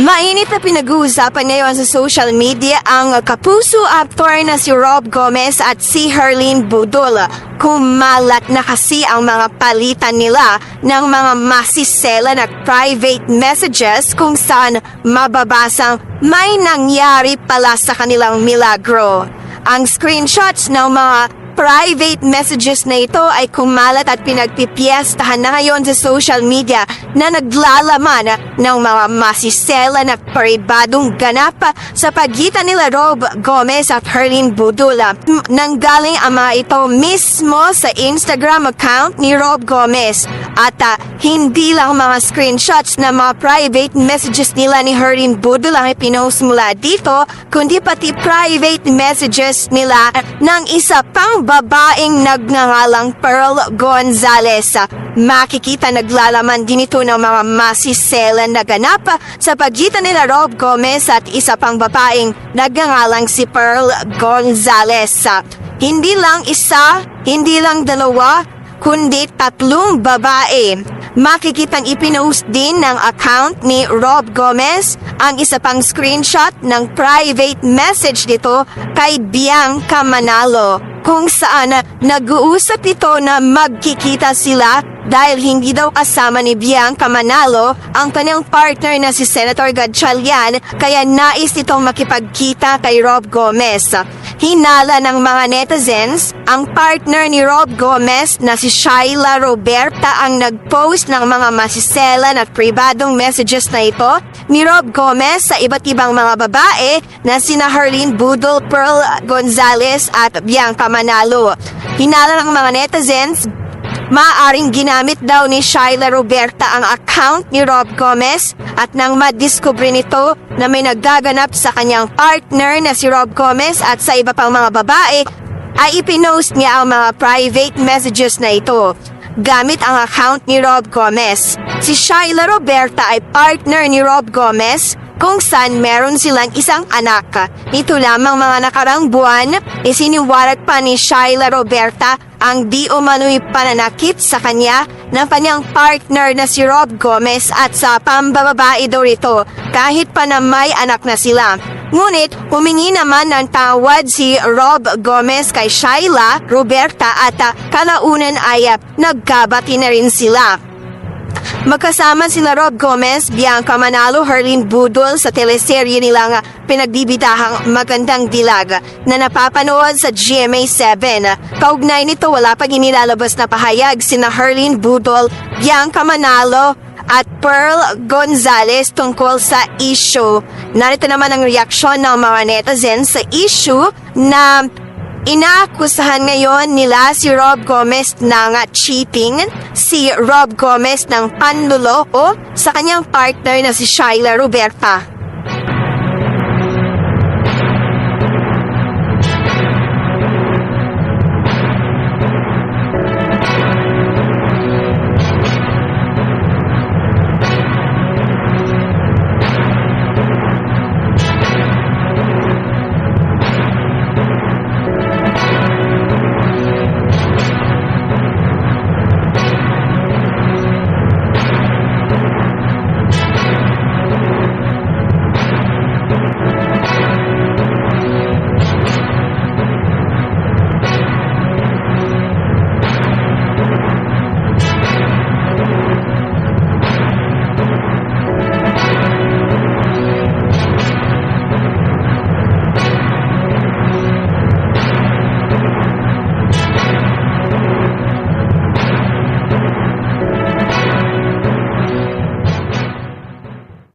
Mainit na pinag-uusapan ngayon sa social media ang kapuso actor na si Rob Gomez at si Herlene Budol. Kumalat na kasi ang mga palitan nila ng mga masisela na private messages kung saan mababasang may nangyari pala sa kanilang milagro. Ang screenshots ng mga private messages na ito ay kumalat at pinagpipiestahan na ngayon sa social media na naglalaman ng mga masisela na paribadong ganap sa pagitan nila Rob Gomez at Herlene Budula. Nanggaling ang mga ito mismo sa Instagram account ni Rob Gomez at ah, hindi lang mga screenshots na mga private messages nila ni Herlene Budula ang ipinost mula dito kundi pati private messages nila ng isa pang babaeng nagngangalang Pearl Gonzalez. Makikita naglalaman din ito ng mga masisela na ganap sa pagitan nila Rob Gomez at isa pang babaeng nagngangalang si Pearl Gonzalez. Hindi lang isa, hindi lang dalawa, kundi tatlong babae. Makikitang ipinost din ng account ni Rob Gomez ang isa pang screenshot ng private message nito kay Bianca Manalo kung saan nag-uusap ito na magkikita sila dahil hindi daw kasama ni Bianca Manalo ang kanyang partner na si Senator Gatchalian kaya nais nitong makipagkita kay Rob Gomez. Hinala ng mga netizens, ang partner ni Rob Gomez na si Shaila Roberta ang nag-post ng mga masiselan at pribadong messages na ito ni Rob Gomez sa iba't ibang mga babae na sina Herlene Budol, Pearl Gonzalez at Bianca Manalo. Hinala ng mga netizens, Maaring ginamit daw ni Shaila Roberta ang account ni Rob Gomez at nang madiskubre nito na may naggaganap sa kanyang partner na si Rob Gomez at sa iba pang mga babae, ay ipinost niya ang mga private messages na ito gamit ang account ni Rob Gomez. Si Shaila Roberta ay partner ni Rob Gomez kung saan meron silang isang anak. Nito lamang mga nakarang buwan, isiniwalat pa ni Shaila Roberta ang di umano'y pananakit sa kanya ng kanyang partner na si Rob Gomez at sa pambababae daw rito kahit pa na may anak na sila. Ngunit humingi naman ng tawad si Rob Gomez kay Shaila Roberta at kalaunan ay nagkabati na rin sila. Magkasama sila Rob Gomez, Bianca Manalo, Herlene Budol sa teleserye nilang pinagbibitahang Magandang Dilag na napapanood sa GMA7. Kaugnay nito wala pang inilalabas na pahayag sina Herlene Budol, Bianca Manalo at Pearl Gonzalez tungkol sa issue. Narito naman ang reaksyon ng mga netizens sa issue na Inaakusahan ngayon nila si Rob Gomez ng cheating, si Rob Gomez ng panluloko sa kanyang partner na si Shaila Roberta.